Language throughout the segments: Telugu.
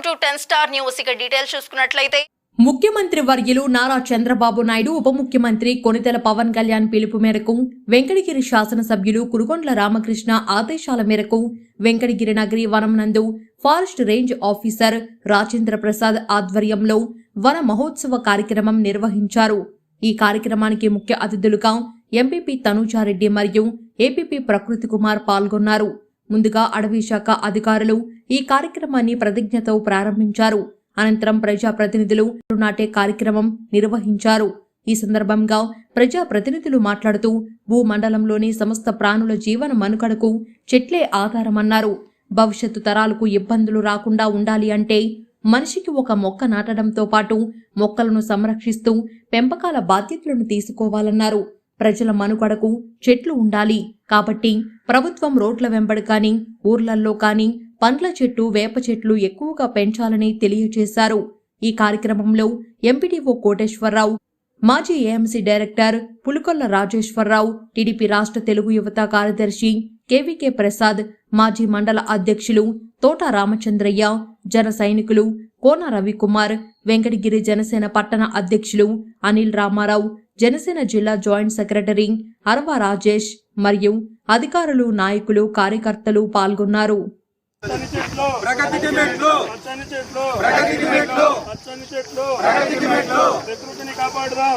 Welcome to ten star news. ఇక డీటెయిల్స్ చూసుకున్నట్లయితే ముఖ్యమంత్రి వర్యులు నారా చంద్రబాబు నాయుడు ఉప ముఖ్యమంత్రి కొనితెల పవన్ కళ్యాణ్ పిలుపు మేరకు వెంకటగిరి శాసనసభ్యులు కురుగొండ్ల రామకృష్ణ ఆదేశాల మేరకు వెంకటగిరి నగరి వనం నందు forest range officer Rajendra Prasad ఆధ్వర్యంలో వన మహోత్సవ కార్యక్రమం నిర్వహించారు. ఈ కార్యక్రమానికి ముఖ్య అతిథులుగా ఎంపీపీ తనూజారెడ్డి మరియు ఏపీపీ ప్రకృతి కుమార్ పాల్గొన్నారు. ముందుగా అడవి శాఖ అధికారులు ఈ కార్యక్రమాన్ని ప్రతిజ్ఞతో ప్రారంభించారు. అనంతరం ప్రజాప్రతినిధులు నాటే కార్యక్రమం నిర్వహించారు. ఈ సందర్భంగా ప్రజాప్రతినిధులు మాట్లాడుతూ భూమండలంలోని సమస్త ప్రాణుల జీవన మనుగడకు చెట్లే ఆధారమన్నారు. భవిష్యత్తు తరాలకు ఇబ్బందులు రాకుండా ఉండాలి అంటే మనిషికి ఒక మొక్క నాటడంతో పాటు మొక్కలను సంరక్షిస్తూ పెంపకాల బాధ్యతలను తీసుకోవాలన్నారు. ప్రజల మనుగడకు చెట్లు ఉండాలి కాబట్టి ప్రభుత్వం రోడ్ల వెంబడి కానీ ఊర్లల్లో కానీ పండ్ల చెట్టు వేప చెట్లు ఎక్కువగా పెంచాలని తెలియజేశారు. ఈ కార్యక్రమంలో ఎంపీడీఓ కోటేశ్వరరావు మాజీ AMC director Pulukolla Rajeswararao TDP రాష్ట్ర తెలుగు యువత కార్యదర్శి కేవీకే ప్రసాద్ మాజీ మండల అధ్యక్షులు తోట రామచంద్రయ్య జన సైనికులు కోన రవికుమార్ వెంకటగిరి జనసేన పట్టణ అధ్యక్షులు అనిల్ రామారావు జనసేన జిల్లా జాయింట్ సెక్రటరీ అరవ రాజేష్ మరియు అధికారులు నాయకులు కార్యకర్తలు పాల్గొన్నారు. పచ్చని చెట్లు ప్రగతికి మెట్లు పచ్చని చెట్లు ప్రగతికి మెట్లు పచ్చని చెట్లు ప్రగతికి మెట్లు ప్రకృతిని కాపాడుదాం.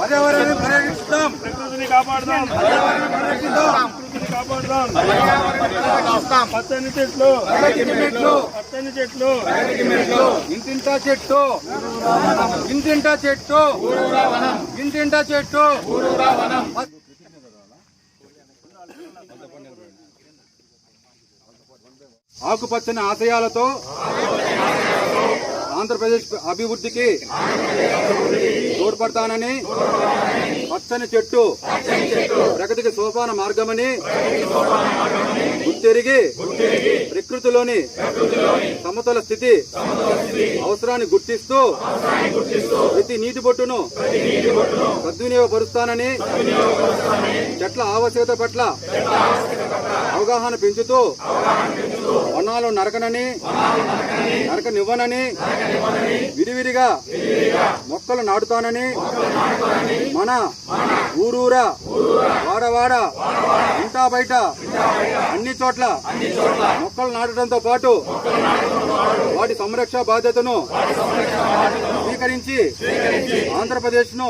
పర్యావరణాన్ని పరిరక్షిస్తాం ప్రకృతిని కాపాడుదాం. పరిరక్షిస్తాం ప్రకృతిని కాపాడుదాం పరిరక్షిస్తాం పచ్చని చెట్లు. ప్రగతికి మెట్లు పచ్చని చెట్లు. ప్రగతికి మెట్లు ఇంటింటా చెట్టు. ఇంటింటా చెట్టు. ఇంటింటా చెట్టు. ఆకుపచ్చని ఆశయాలతో ఆంధ్రప్రదేశ్ అభివృద్ధికి తోడ్పడతానని పచ్చని చెట్టు ప్రగతికి సోపాన మార్గమని గుర్తెరిగి ప్రకృతిలోని సమతల స్థితి అవసరాన్ని గుర్తిస్తూ ప్రతి నీటి బొట్టును సద్వినియోగపరుస్తానని చెట్ల ఆవశ్యకత పట్ల అవగాహన పెంచుతూ వనాలు నరకనని నరకనివ్వనని విడివిడిగా మొక్కలు నాటుతానని మన ఊరూరా వాడవాడ ఇంటా బయట అన్ని చోట్ల మొక్కలు నాటడంతో పాటు వాటి సంరక్షణ బాధ్యతను స్వీకరించి ఆంధ్రప్రదేశ్ను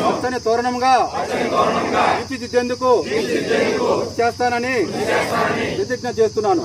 పచ్చని తోరణంగా తీర్చిదిద్దేందుకు కృషి చేస్తానని ప్రతిజ్ఞ చేస్తున్నాను.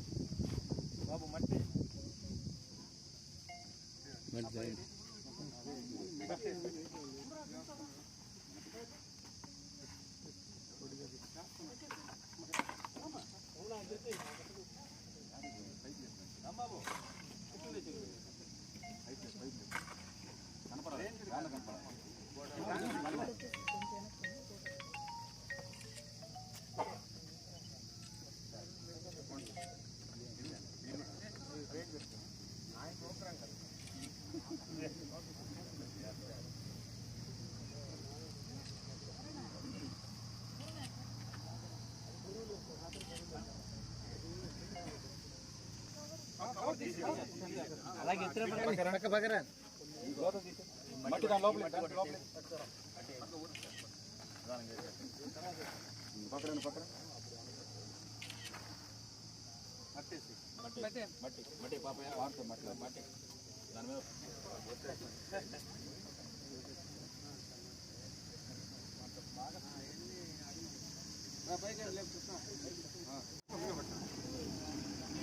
బాబు మట్టి మట్టి మట్టి దాని లోపల పక్కన పక్కన మట్టి మట్టి మట్టి పాప వాడుతుంది మట్టి మట్టి దాని మీద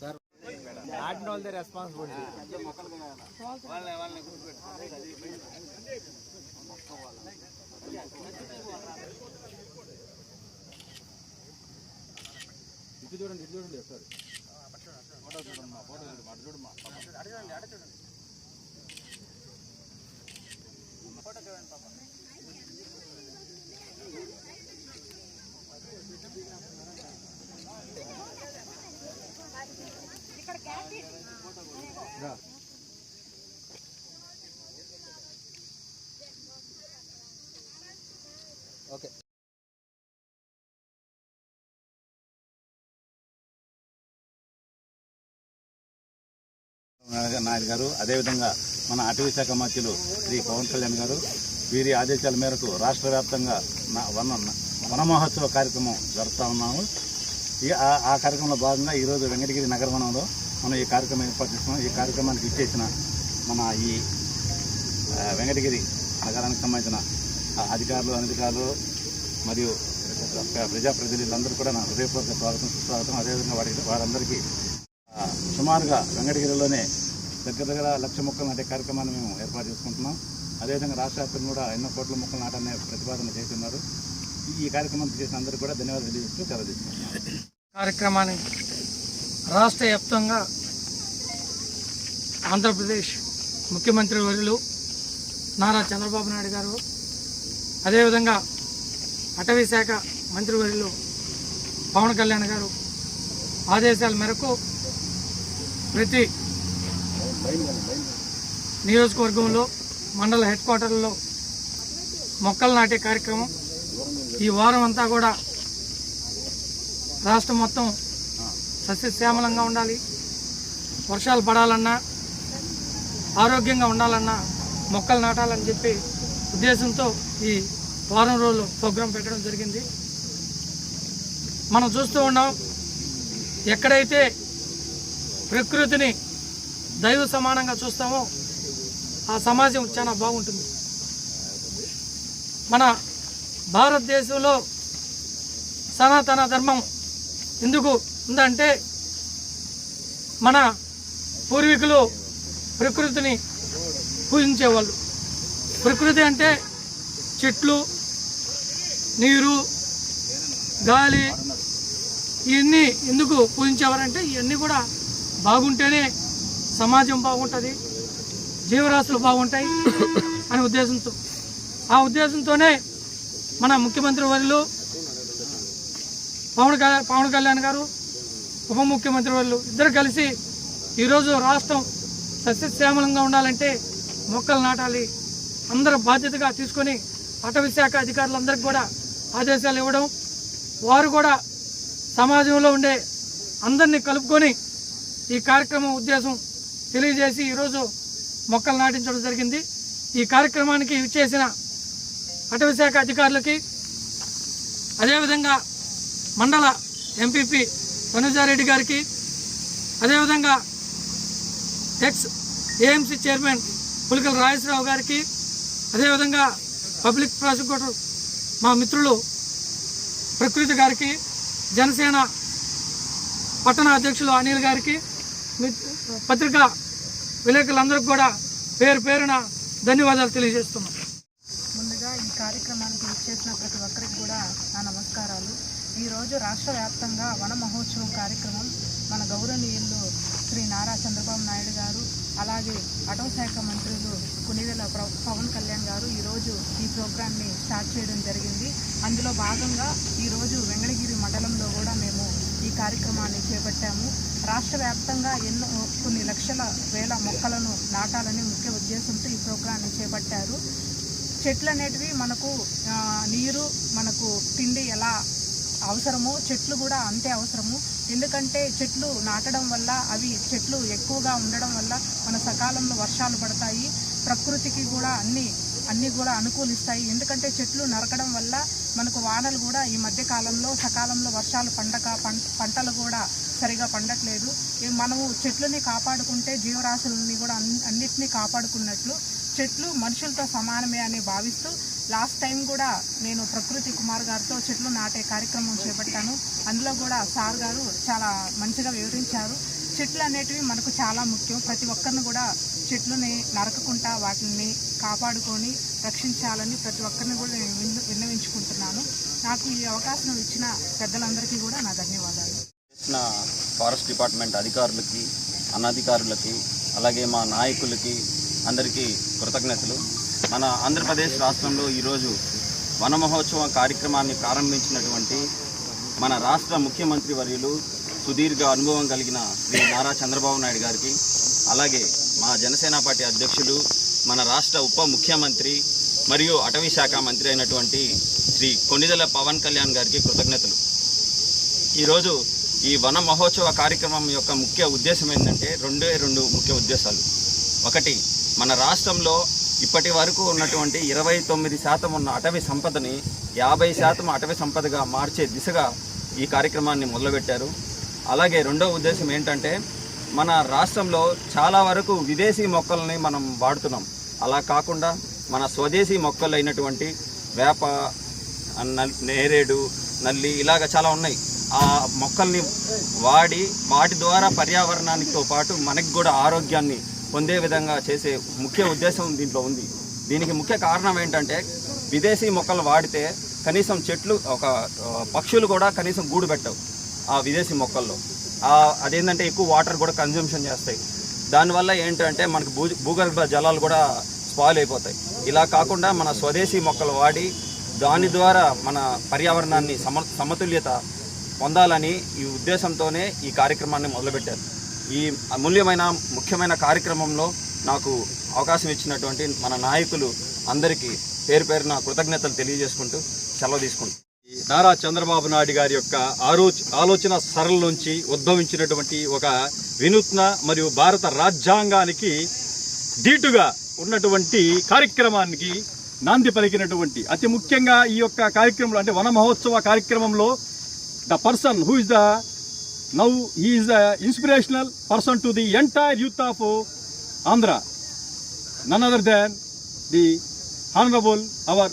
సార్ నాటిన వాళ్ళదే రెస్పాన్సిబిలిటీ ఇటు చూడండి ఇటు చూడండి ఒకసారి ఫోటో చూడమ్మా ఫోటో చూడమ్మా అటు చూడమ్మా అడగండి అడ చూడండి ఫోటో చూడండి పాప. ఓకే. నాయుడు గారు అదేవిధంగా మన అటవీ శాఖ మంత్రులు శ్రీ పవన్ కళ్యాణ్ గారు వీరి ఆదేశాల మేరకు రాష్ట్ర వ్యాప్తంగా నా- వన వనమహోత్సవ కార్యక్రమం జరుపుతా ఉన్నాము. ఈ ఆ- ఆ కార్యక్రమంలో భాగంగా ఈరోజు వెంకటగిరి నగరవనంలో మనం ఈ కార్యక్రమం ఏర్పాటు చేసుకున్నాం. ఈ కార్యక్రమానికి ఇచ్చేసిన మన ఈ వెంకటగిరి నగరానికి సంబంధించిన అధికారులు అనధికారులు మరియు ప్ర- ప్రజాప్రతినిధులందరూ కూడా నా హృదయపూర్వక స్వాగతం సుస్వాగతం. అదేవిధంగా వారి వారందరికీ సుమారుగా వెంకటగిరిలోనే దగ్గర దగ్గర లక్ష మొక్కలు నాటే కార్యక్రమాన్ని మేము ఏర్పాటు చేసుకుంటున్నాం. అదేవిధంగా రాష్ట్ర వ్యాప్తంగా కూడా ఎన్నో కోట్ల మొక్కలు నాటనే ప్రతిపాదన చేస్తున్నారు. ఈ- కార్యక్రమం కార్యక్రమానికి చేసిన అందరూ కూడా ధన్యవాదాలు తెలియజేస్తూ సెలవు తీసుకుంటున్నాం. కార్యక్రమాన్ని రాష్ట్ర వ్యాప్తంగా ఆంధ్రప్రదేశ్ ముఖ్యమంత్రి వర్యులు నారా చంద్రబాబు నాయుడు గారు అదేవిధంగా అటవీ శాఖ మంత్రివర్యులు పవన్ కళ్యాణ్ గారు ఆదేశాల మేరకు ప్రతి నియోజకవర్గంలో మండల హెడ్ క్వార్టర్లో మొక్కలు నాటే కార్యక్రమం ఈ వారం అంతా కూడా రాష్ట్రం మొత్తం సస్యశ్యామలంగా ఉండాలి. వర్షాలు పడాలన్నా ఆరోగ్యంగా ఉండాలన్నా మొక్కలు నాటాలని చెప్పి ఉద్దేశంతో ఈ వారం రోజులు ప్రోగ్రాం పెట్టడం జరిగింది. మనం చూస్తూ ఉన్నాం ఎక్కడైతే ప్రకృతిని దైవ సమానంగా చూస్తామో ఆ సమాజం చాలా బాగుంటుంది. మన భారతదేశంలో సనాతన ధర్మం ఎందుకు ఉందంటే మన పూర్వీకులు ప్రకృతిని పూజించేవాళ్ళు. ప్రకృతి అంటే చెట్లు నీరు గాలి ఇవన్నీ ఎందుకు పూజించేవారంటే ఇవన్నీ కూడా బాగుంటేనే సమాజం బాగుంటుంది జీవరాశులు బాగుంటాయి అనే ఉద్దేశంతో. ఆ ఉద్దేశంతోనే మన ముఖ్యమంత్రి వర్యులు పవన్ కళ్యాణ్ పవన్ కళ్యాణ్ గారు ఉప ముఖ్యమంత్రి వాళ్ళు ఇద్దరు కలిసి ఈరోజు రాష్ట్రం సస్యశ్యామలంగా ఉండాలంటే మొక్కలు నాటాలి. అందరూ బాధ్యతగా తీసుకొని అటవీ శాఖ అధికారులందరికీ కూడా ఆదేశాలు ఇవ్వడం వారు కూడా సమాజంలో ఉండే అందరినీ కలుపుకొని ఈ కార్యక్రమం ఉద్దేశం తెలియజేసి ఈరోజు మొక్కలు నాటించడం జరిగింది. ఈ కార్యక్రమానికి ఇచ్చేసిన అటవీ శాఖ అధికారులకి అదేవిధంగా మండల ఎంపీపీ వనజారెడ్డి గారికి. అదేవిధంగా ex AMC chairman Pulikala Rajeswararao గారికి. అదేవిధంగా పబ్లిక్ ప్రాసిక్యూటర్ మా మిత్రులు ప్రకృతి గారికి. జనసేన పట్టణ అధ్యక్షులు అనిల్ గారికి. పత్రికా విలేకరులందరికీ కూడా పేరు పేరున ధన్యవాదాలు తెలియజేస్తున్నాం ముందుగా ఈ కార్యక్రమానికి విచ్చేసిన ప్రతి ఒక్కరికి కూడా నా నమస్కారాలు ఈ ఈరోజు రాష్ట్ర వ్యాప్తంగా వన మహోత్సవం కార్యక్రమం మన గౌరవనీయులు శ్రీ నారా చంద్రబాబు నాయుడు గారు అలాగే అటవశాఖ మంత్రులు కునిదెల పవన్ కళ్యాణ్ గారు ఈరోజు ఈ ప్రోగ్రామ్ని స్టార్ట్ చేయడం జరిగింది. అందులో భాగంగా ఈరోజు వెంకటగిరి మండలంలో కూడా మేము ఈ కార్యక్రమాన్ని చేపట్టాము. రాష్ట్ర వ్యాప్తంగా ఎన్నో కొన్ని లక్షల వేల మొక్కలను నాటాలని ముఖ్య ఉద్దేశంతో ఈ ప్రోగ్రాన్ని చేపట్టారు. చెట్లు అనేటివి మనకు నీరు మనకు తిండి ఎలా అవసరమో చెట్లు కూడా అంతే అవసరము. ఎందుకంటే చెట్లు నాటడం వల్ల అవి చెట్లు ఎక్కువగా ఉండడం వల్ల మన సకాలంలో వర్షాలు పడతాయి. ప్రకృతికి కూడా అన్ని అన్నీ కూడా అనుకూలిస్తాయి. ఎందుకంటే చెట్లు నరకడం వల్ల మనకు వానలు కూడా ఈ మధ్య కాలంలో సకాలంలో వర్షాలు పండక పంటలు కూడా సరిగా పండట్లేదు. మనము చెట్లని కాపాడుకుంటే జీవరాశులని కూడా అన్నిటినీ కాపాడుకున్నట్లు చెట్లు మనుషులతో సమానమే అని భావిస్తూ లాస్ట్ టైం కూడా నేను ప్రకృతి కుమార్ గారితో చెట్లు నాటే కార్యక్రమం చేపట్టాను. అందులో కూడా సార్ గారు చాలా మంచిగా వివరించారు. చెట్లు అనేటివి మనకు చాలా ముఖ్యం. ప్రతి ఒక్కరిని కూడా చెట్లని నరకకుండా వాటిని కాపాడుకొని రక్షించాలని ప్రతి ఒక్కరిని కూడా నేను విన్నవించుకుంటున్నాను. నాకు ఈ అవకాశం ఇచ్చిన పెద్దలందరికీ కూడా నా ధన్యవాదాలు. ఫారెస్ట్ డిపార్ట్మెంట్ అధికారులకి అనధికారులకి అలాగే మా నాయకులకి అందరికీ కృతజ్ఞతలు. మన ఆంధ్రప్రదేశ్ రాష్ట్రంలో ఈరోజు వన మహోత్సవ కార్యక్రమాన్ని ప్రారంభించినటువంటి మన రాష్ట్ర ముఖ్యమంత్రి వర్యులు సుదీర్ఘ అనుభవం కలిగిన శ్రీ నారా చంద్రబాబు నాయుడు గారికి అలాగే మా జనసేన పార్టీ అధ్యక్షులు మన రాష్ట్ర ఉప ముఖ్యమంత్రి మరియు అటవీ శాఖ మంత్రి అయినటువంటి శ్రీ కొనిదెల పవన్ కళ్యాణ్ గారికి కృతజ్ఞతలు. ఈరోజు ఈ వన మహోత్సవ కార్యక్రమం యొక్క ముఖ్య ఉద్దేశం ఏంటంటే రెండే రెండు ముఖ్య ఉద్దేశాలు. ఒకటి మన రాష్ట్రంలో ఇప్పటి వరకు ఉన్నటువంటి ఇరవై తొమ్మిది శాతం ఉన్న అటవీ సంపదని యాభై శాతం అటవీ సంపదగా మార్చే దిశగా ఈ కార్యక్రమాన్ని మొదలుపెట్టారు. అలాగే రెండో ఉద్దేశం ఏంటంటే మన రాష్ట్రంలో చాలా వరకు విదేశీ మొక్కల్ని మనం వాడుతున్నాం. అలా కాకుండా మన స్వదేశీ మొక్కలు అయినటువంటి వేప నల్- నేరేడు నల్లి ఇలాగ చాలా ఉన్నాయి. ఆ మొక్కల్ని వాడి వాటి ద్వారా పర్యావరణానితో పాటు మనకి కూడా ఆరోగ్యాన్ని పొందే విధంగా చేసే ముఖ్య ఉద్దేశం దీంట్లో ఉంది. దీనికి ముఖ్య కారణం ఏంటంటే విదేశీ మొక్కలు వాడితే కనీసం చెట్లు ఒక పక్షులు కూడా కనీసం గూడు పెట్టవు ఆ విదేశీ మొక్కల్లో. అదేంటంటే ఎక్కువ వాటర్ కూడా కన్జంప్షన్ చేస్తాయి. దానివల్ల ఏంటంటే మనకు భూ భూగర్భ జలాలు కూడా స్పాయిల్ అయిపోతాయి. ఇలా కాకుండా మన స్వదేశీ మొక్కలు వాడి దాని ద్వారా మన పర్యావరణాన్ని సమ సమతుల్యత పొందాలని ఈ ఉద్దేశంతోనే ఈ కార్యక్రమాన్ని మొదలుపెట్టారు. ఈ అమూల్యమైన ముఖ్యమైన కార్యక్రమంలో నాకు అవకాశం ఇచ్చినటువంటి మన నాయకులు అందరికీ పేరు పేరున కృతజ్ఞతలు తెలియజేసుకుంటూ సెలవు ఈ నారా చంద్రబాబు నాయుడు గారి యొక్క ఆలో ఆలోచన సరళ నుంచి ఉద్భవించినటువంటి ఒక వినూత్న మరియు భారత రాజ్యాంగానికి ధీటుగా ఉన్నటువంటి కార్యక్రమానికి నాంది పలికినటువంటి అతి ముఖ్యంగా ఈ యొక్క కార్యక్రమంలో అంటే వన మహోత్సవ కార్యక్రమంలో the person who is the now is the inspirational person to the entire youth of Andhra none other than the honourable our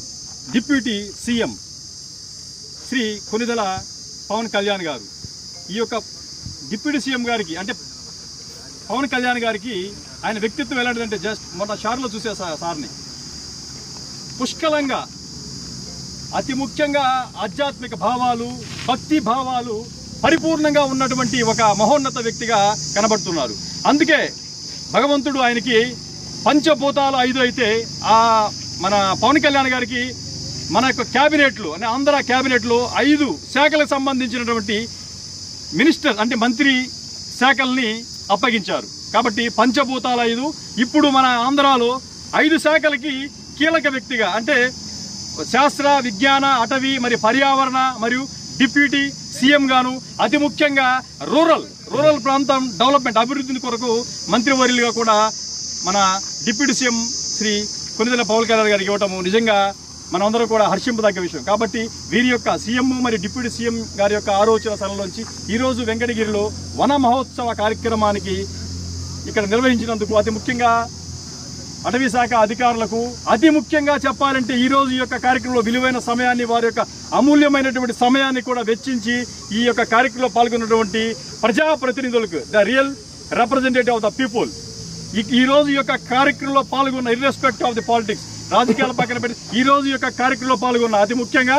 deputy CM Shri Konidala Pawan Kalyan garu ఈ యొక్క డిప్యూటీ సీఎం గారికి అంటే పవన్ కళ్యాణ్ గారికి ఆయన వ్యక్తిత్వం ఎలాంటిదంటే జస్ట్ మొన్న షార్లో చూసే సార్ని. పుష్కలంగా అతి ముఖ్యంగా ఆధ్యాత్మిక భావాలు భక్తి భావాలు పరిపూర్ణంగా ఉన్నటువంటి ఒక మహోన్నత వ్యక్తిగా కనబడుతున్నారు. అందుకే భగవంతుడు ఆయనకి పంచభూతాలు ఐదు అయితే ఆ మన పవన్ కళ్యాణ్ గారికి మన యొక్క క్యాబినెట్లు అంటే ఆంధ్ర క్యాబినెట్లో ఐదు శాఖలకు సంబంధించినటువంటి మినిస్టర్ అంటే మంత్రి శాఖల్ని అప్పగించారు. కాబట్టి పంచభూతాల ఐదు ఇప్పుడు మన ఆంధ్రాలో ఐదు శాఖలకి కీలక వ్యక్తిగా అంటే శాస్త్ర విజ్ఞాన అటవీ మరి పర్యావరణ మరియు డిప్యూటీ సీఎం గాను అతి ముఖ్యంగా రూరల్ రూరల్ ప్రాంతం డెవలప్మెంట్ అభివృద్ధిని కొరకు మంత్రివర్యులుగా కూడా మన డిప్యూటీ సీఎం శ్రీ కొనిదెల పవన్ కళ్యాణ్ గారికి ఇవ్వటము నిజంగా మనందరం కూడా హర్షింపదగ్గ విషయం. కాబట్టి వీరి యొక్క సీఎం మరియు డిప్యూటీ సీఎం గారి యొక్క ఆలోచన సరళలోంచి ఈరోజు వెంకటగిరిలో వన మహోత్సవ కార్యక్రమానికి ఇక్కడ నిర్వహించినందుకు అతి ముఖ్యంగా అటవీ శాఖ అధికారులకు అతి ముఖ్యంగా చెప్పాలంటే ఈరోజు ఈ యొక్క కార్యక్రమంలో విలువైన సమయాన్ని వారి యొక్క అమూల్యమైనటువంటి సమయాన్ని కూడా వెచ్చించి ఈ యొక్క కార్యక్రమంలో పాల్గొన్నటువంటి ప్రజాప్రతినిధులకు the real representative of the people. ఈ ఈ యొక్క కార్యక్రమంలో పాల్గొన్న ఇర్రెస్పెక్ట్ ఆఫ్ ది పాలిటిక్స్ రాజకీయాల పక్కన పెట్టి ఈ రోజు ఈ యొక్క కార్యక్రమంలో పాల్గొన్న అతి ముఖ్యంగా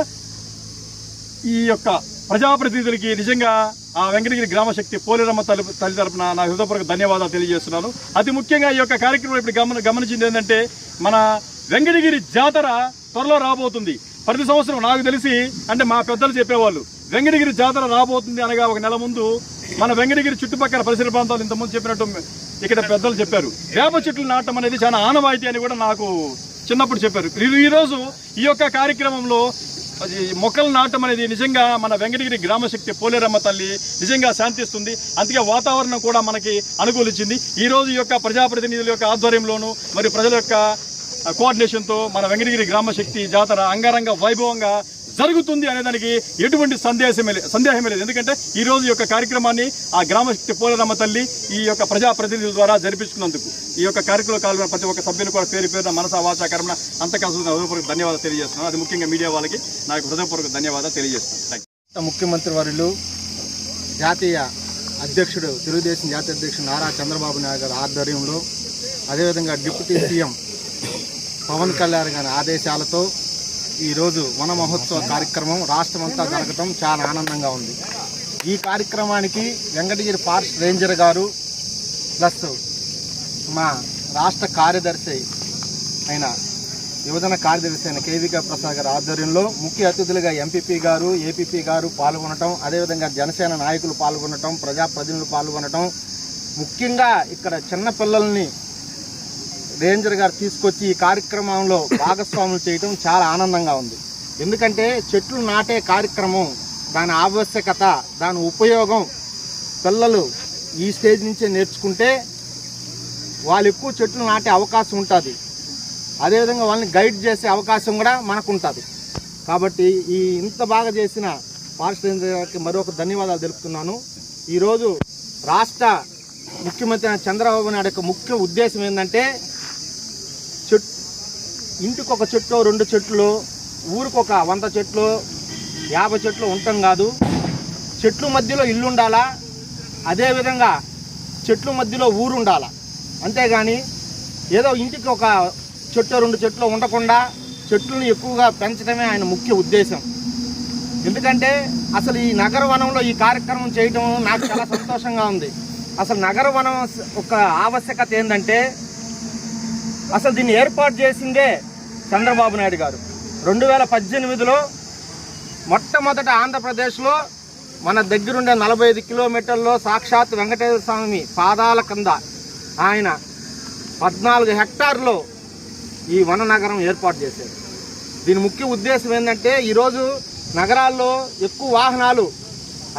ఈ యొక్క ప్రజాప్రతినిధులకి నిజంగా ఆ వెంకటగిరి గ్రామశక్తి పోలేరమ్మ తల్లి తల్లి తరపున నా హృదయపూర్వక ధన్యవాదాలు తెలియజేస్తున్నాను. అతి ముఖ్యంగా ఈ యొక్క కార్యక్రమం ఇప్పుడు గమన గమనించింది ఏంటంటే మన వెంకటగిరి జాతర త్వరలో రాబోతుంది. ప్రతి సంవత్సరం నాకు తెలిసి అంటే మా పెద్దలు చెప్పేవాళ్ళు వెంకటగిరి జాతర రాబోతుంది అనగా ఒక నెల ముందు మన వెంకటగిరి చుట్టుపక్కల పరిసర ప్రాంతాలు ఇంతకుముందు చెప్పినట్టు ఇక్కడ పెద్దలు చెప్పారు. వేప చెట్లు నాటం అనేది చాలా ఆనవాయితీ అని కూడా నాకు చిన్నప్పుడు చెప్పారు. ఈరోజు ఈ యొక్క కార్యక్రమంలో మొక్కలు నాటం అనేది నిజంగా మన వెంకటగిరి గ్రామశక్తి పోలేరమ్మ తల్లి నిజంగా శాంతిస్తుంది. అందుకే వాతావరణం కూడా మనకి అనుకూలించింది. ఈ రోజు యొక్క ప్రజాప్రతినిధుల యొక్క ఆధ్వర్యంలోనూ మరియు ప్రజల యొక్క కోఆర్డినేషన్తో మన వెంకటగిరి గ్రామశక్తి జాతర అంగరంగ వైభవంగా జరుగుతుంది అనే దానికి ఎటువంటి సందేశమే సందేహమే లేదు. ఎందుకంటే ఈ రోజు యొక్క కార్యక్రమాన్ని ఆ గ్రామశక్తి పోలరమ్మ తల్లి ఈ యొక్క ప్రజాప్రతినిధుల ద్వారా జరిపించుకున్నందుకు ఈ యొక్క కార్యక్రమంలో పాల్గొన్న ప్రతి ఒక్క సభ్యులు కూడా పేరు పేరున మనస వాచా కర్మ హృదయపూర్వక ధన్యవాదాలు తెలియజేస్తున్నాను. అది ముఖ్యంగా మీడియా వాళ్ళకి నాకు హృదయపూర్వక ధన్యవాదాలు తెలియజేస్తున్నాను. ముఖ్యమంత్రి వర్యులు జాతీయ అధ్యక్షుడు తెలుగుదేశం జాతీయ అధ్యక్షుడు నారా చంద్రబాబు నాయుడు గారి ఆధ్వర్యంలో అదేవిధంగా డిప్యూటీ సీఎం పవన్ కళ్యాణ్ గారి ఆదేశాలతో ఈరోజు వన మహోత్సవ కార్యక్రమం రాష్ట్రమంతా జరగటం చాలా ఆనందంగా ఉంది. ఈ కార్యక్రమానికి Venkatagiri forest ranger garu plus మా రాష్ట్ర కార్యదర్శి అయిన యువజన కార్యదర్శి అయిన కేవిక ప్రసాద్ గారి ఆధ్వర్యంలో ముఖ్య అతిథులుగా ఎంపీపీ గారు ఏపీపీ గారు పాల్గొనటం అదేవిధంగా జనసేన నాయకులు పాల్గొనటం ప్రజాప్రతినిధులు పాల్గొనటం ముఖ్యంగా ఇక్కడ చిన్న పిల్లల్ని రేంజర్ గారు తీసుకొచ్చి ఈ కార్యక్రమంలో భాగస్వాములు చేయటం చాలా ఆనందంగా ఉంది. ఎందుకంటే చెట్లు నాటే కార్యక్రమం దాని ఆవశ్యకత దాని ఉపయోగం పిల్లలు ఈ స్టేజ్ నుంచే నేర్చుకుంటే వాళ్ళు ఎక్కువ చెట్లు నాటే అవకాశం ఉంటుంది. అదేవిధంగా వాళ్ళని గైడ్ చేసే అవకాశం కూడా మనకు ఉంటుంది కాబట్టి ఈ ఇంత బాగా చేసిన ఫారెస్ట్ రేంజర్ గారికి మరొక ధన్యవాదాలు తెలుపుతున్నాను. ఈరోజు రాష్ట్ర ముఖ్యమంత్రి చంద్రబాబు నాయుడు యొక్క ముఖ్య ఉద్దేశం ఏంటంటే ఇంటికి ఒక చెట్టు రెండు చెట్లు ఊరికొక వంద చెట్లు యాభై చెట్లు ఉండటం కాదు. చెట్లు మధ్యలో ఇల్లు ఉండాలా? అదేవిధంగా చెట్లు మధ్యలో ఊరు ఉండాలా? అంతేగాని ఏదో ఇంటికి ఒక చెట్టు రెండు చెట్లు ఉండకుండా చెట్లను ఎక్కువగా పెంచడమే ఆయన ముఖ్య ఉద్దేశం. ఎందుకంటే అసలు ఈ నగర వనంలో ఈ కార్యక్రమం చేయడం నాకు చాలా సంతోషంగా ఉంది. అసలు నగర వనం ఒక ఆవశ్యకత ఏంటంటే అసలు దీన్ని ఏర్పాటు చేసిందే చంద్రబాబు నాయుడు గారు. రెండు వేల పద్దెనిమిదిలో మొట్టమొదట ఆంధ్రప్రదేశ్లో మన దగ్గరుండే నలభై ఐదు కిలోమీటర్లో సాక్షాత్ వెంకటేశ్వర స్వామి పాదాల కింద ఆయన పద్నాలుగు హెక్టార్లో ఈ వన నగరం ఏర్పాటు చేశారు. దీని ముఖ్య ఉద్దేశం ఏంటంటే ఈరోజు నగరాల్లో ఎక్కువ వాహనాలు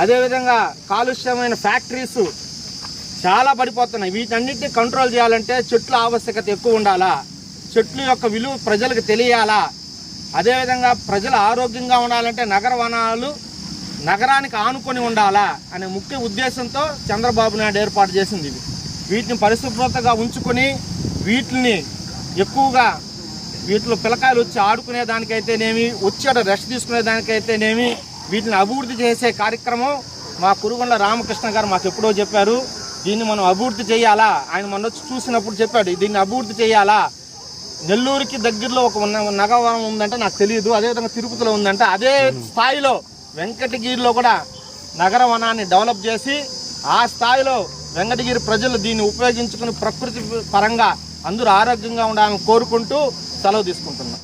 అదేవిధంగా కాలుష్యమైన ఫ్యాక్టరీస్ చాలా పడిపోతున్నాయి. వీటన్నిటిని కంట్రోల్ చేయాలంటే చెట్ల ఆవశ్యకత ఎక్కువ ఉండాలా? చెట్ల యొక్క విలువ ప్రజలకు తెలియాలా? అదేవిధంగా ప్రజలు ఆరోగ్యంగా ఉండాలంటే నగర వనాలు నగరానికి ఆనుకొని ఉండాలా అనే ముఖ్య ఉద్దేశంతో చంద్రబాబు నాయుడు ఏర్పాటు చేసింది ఇవి వీటిని పరిశుభ్రతగా ఉంచుకొని వీటిని ఎక్కువగా వీటిలో పిల్లకాయలు వచ్చి ఆడుకునే దానికైతేనేమి వచ్చి రెస్ట్ తీసుకునే దానికైతేనేమి వీటిని అభివృద్ధి చేసే కార్యక్రమం మా కురుగొండ రామకృష్ణ గారు మాకు ఎప్పుడో చెప్పారు. దీన్ని మనం అభివృద్ధి చేయాలా? ఆయన మొన్న వచ్చి చూసినప్పుడు చెప్పాడు దీన్ని అభివృద్ధి చేయాలా? నెల్లూరుకి దగ్గరలో ఒక నగవరం ఉందంటే నాకు తెలియదు అదేవిధంగా తిరుపతిలో ఉందంటే అదే స్థాయిలో వెంకటగిరిలో కూడా నగర వనాన్ని డెవలప్ చేసి ఆ స్థాయిలో వెంకటగిరి ప్రజలు దీన్ని ఉపయోగించుకుని ప్రకృతి పరంగా అందరూ ఆరోగ్యంగా ఉండాలని కోరుకుంటూ సెలవు తీసుకుంటున్నాం.